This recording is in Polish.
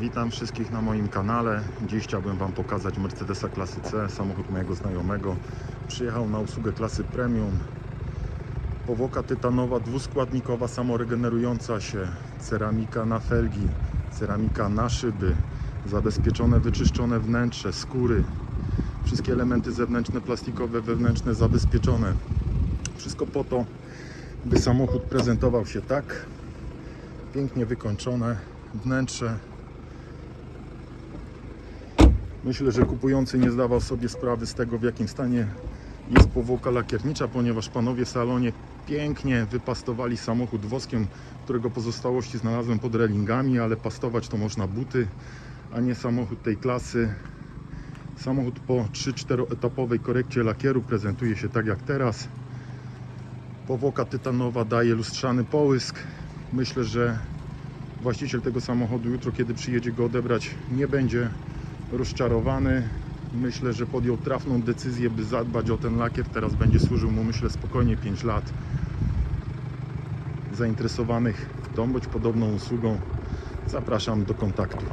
Witam wszystkich na moim kanale. Dziś chciałbym Wam pokazać Mercedesa klasy C, samochód mojego znajomego. Przyjechał na usługę klasy premium. Powłoka tytanowa, dwuskładnikowa, samoregenerująca się, ceramika na felgi, ceramika na szyby, zabezpieczone, wyczyszczone wnętrze, skóry, wszystkie elementy zewnętrzne, plastikowe, wewnętrzne zabezpieczone. Wszystko po to, by samochód prezentował się tak, pięknie wykończone wnętrze. Myślę, że kupujący nie zdawał sobie sprawy z tego, w jakim stanie jest powłoka lakiernicza, ponieważ panowie w salonie pięknie wypastowali samochód woskiem, którego pozostałości znalazłem pod relingami, ale pastować to można buty, a nie samochód tej klasy. Samochód po 3-4 etapowej korekcie lakieru prezentuje się tak jak teraz. Powłoka tytanowa daje lustrzany połysk. Myślę, że właściciel tego samochodu jutro, kiedy przyjedzie go odebrać, nie będzie rozczarowany. Myślę, że podjął trafną decyzję, by zadbać o ten lakier. Teraz będzie służył mu, myślę, spokojnie 5 lat. Zainteresowanych tą bądź podobną usługą zapraszam do kontaktu.